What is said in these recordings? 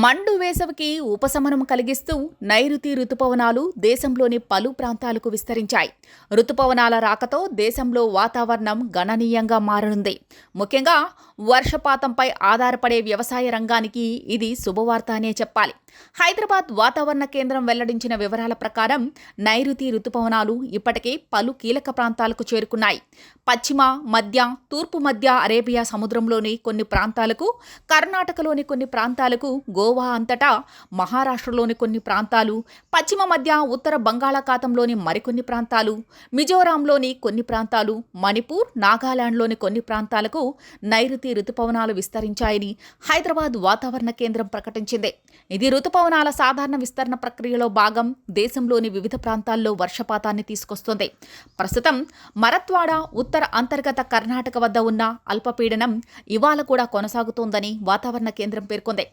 మండు వేసవికి ఉపశమనం కలిగిస్తూ నైరుతి రుతుపవనాలు దేశంలోని పలు ప్రాంతాలకు విస్తరించాయి. రుతుపవనాల రాకతో దేశంలో వాతావరణం గణనీయంగా మారనుంది. ముఖ్యంగా వర్షపాతంపై ఆధారపడే వ్యవసాయ రంగానికి ఇది శుభవార్త అనే చెప్పాలి. హైదరాబాద్ వాతావరణ కేంద్రం వెల్లడించిన వివరాల ప్రకారం నైరుతి రుతుపవనాలు ఇప్పటికే పలు కీలక ప్రాంతాలకు చేరుకున్నాయి. పశ్చిమ మధ్య తూర్పు మధ్య అరేబియా సముద్రంలోని కొన్ని ప్రాంతాలకు కర్ణాటకలోని కొన్ని ప్రాంతాలకు గోవా అంతటా మహారాష్ట్రలోని కొన్ని ప్రాంతాలు పశ్చిమ మధ్య ఉత్తర బంగాళాఖాతంలోని మరికొన్ని ప్రాంతాలు మిజోరాంలోని కొన్ని ప్రాంతాలు మణిపూర్ నాగాలాండ్లోని కొన్ని ప్రాంతాలకు నైరుతి రుతుపవనాలు విస్తరించాయని హైదరాబాద్ వాతావరణ కేంద్రం ప్రకటించింది. ఇది రుతుపవనాల సాధారణ విస్తరణ ప్రక్రియలో భాగం. దేశంలోని వివిధ ప్రాంతాల్లో వర్షపాతాన్ని తీసుకొస్తుంది. ప్రస్తుతం మరత్వాడ ఉత్తర అంతర్గత కర్ణాటక వద్ద ఉన్న అల్పపీడనం ఇవాళ కూడా కొనసాగుతోందని వాతావరణ కేంద్రం పేర్కొంది.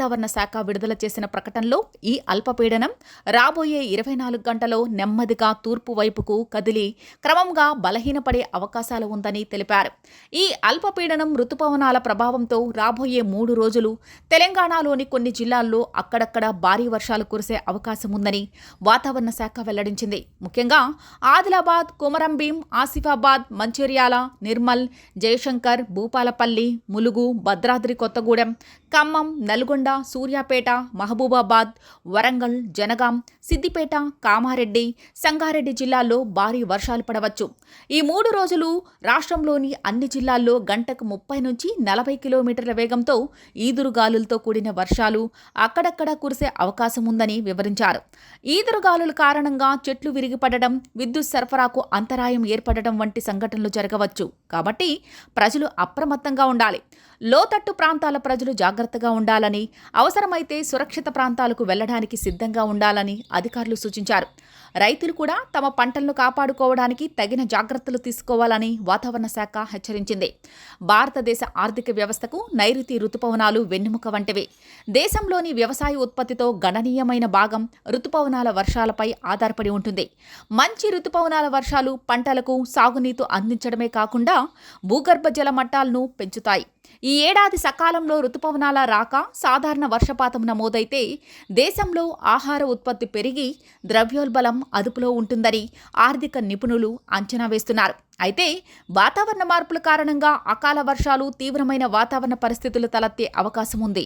వాతావరణ శాఖ విడుదల చేసిన ప్రకటనలో ఈ అల్పపీడనం రాబోయే ఇరవై నాలుగు గంటలో నెమ్మదిగా తూర్పు వైపుకు కదిలి క్రమంగా బలహీనపడే అవకాశాలు ఉందని తెలిపారు. ఈ అల్పపీడనం రుతుపవనాల ప్రభావంతో రాబోయే మూడు రోజులు తెలంగాణలోని కొన్ని జిల్లాల్లో అక్కడక్కడ భారీ వర్షాలు కురిసే అవకాశం ఉందని వాతావరణ శాఖ వెల్లడించింది. ముఖ్యంగా ఆదిలాబాద్ కుమరంభీం ఆసిఫాబాద్ మంచిర్యాల నిర్మల్ జయశంకర్ భూపాలపల్లి ములుగు భద్రాద్రి కొత్తగూడెం ఖమ్మం నల్గొండ సూర్యాపేట మహబూబాబాద్ వరంగల్ జనగాం సిద్దిపేట కామారెడ్డి సంగారెడ్డి జిల్లాల్లో భారీ వర్షాలు పడవచ్చు. ఈ మూడు రోజులు రాష్ట్రంలోని అన్ని జిల్లాల్లో గంటకు ముప్పై నుంచి నలభై కిలోమీటర్ల వేగంతో ఈదురుగాలులతో కూడిన వర్షాలు అక్కడక్కడ కురిసే అవకాశం ఉందని వివరించారు. ఈదురుగాలుల కారణంగా చెట్లు విరిగిపడడం విద్యుత్ సరఫరాకు అంతరాయం ఏర్పడడం వంటి సంఘటనలు జరగవచ్చు. కాబట్టి ప్రజలు అప్రమత్తంగా ఉండాలి. లోతట్టు ప్రాంతాల ప్రజలు జాగ్రత్తగా ఉండాలని అవసరమైతే సురక్షిత ప్రాంతాలకు వెళ్ళడానికి సిద్ధంగా ఉండాలని అధికారులు సూచించారు. రైతులు కూడా తమ పంటలను కాపాడుకోవడానికి తగిన జాగ్రత్తలు తీసుకోవాలని వాతావరణ శాఖ హెచ్చరించింది. భారతదేశ ఆర్థిక వ్యవస్థకు నైరుతి రుతుపవనాలు వెన్నెముక వంటివి. దేశంలోని వ్యవసాయ ఉత్పత్తితో గణనీయమైన భాగం రుతుపవనాల వర్షాలపై ఆధారపడి ఉంటుంది. మంచి రుతుపవనాల వర్షాలు పంటలకు సాగునీరు అందించడమే కాకుండా భూగర్భ జల మట్టాలను పెంచుతాయి. ఈ ఏడాది సకాలంలో రుతుపవనాల రాక సాధారణ వర్షపాతం నమోదైతే దేశంలో ఆహార ఉత్పత్తి పెరిగి ద్రవ్యోల్బలం అదుపులో ఉంటుందని ఆర్థిక నిపుణులు అంచనా వేస్తున్నారు. అయితే వాతావరణ మార్పుల కారణంగా అకాల వర్షాలు తీవ్రమైన వాతావరణ పరిస్థితులు తలెత్తే అవకాశం ఉంది.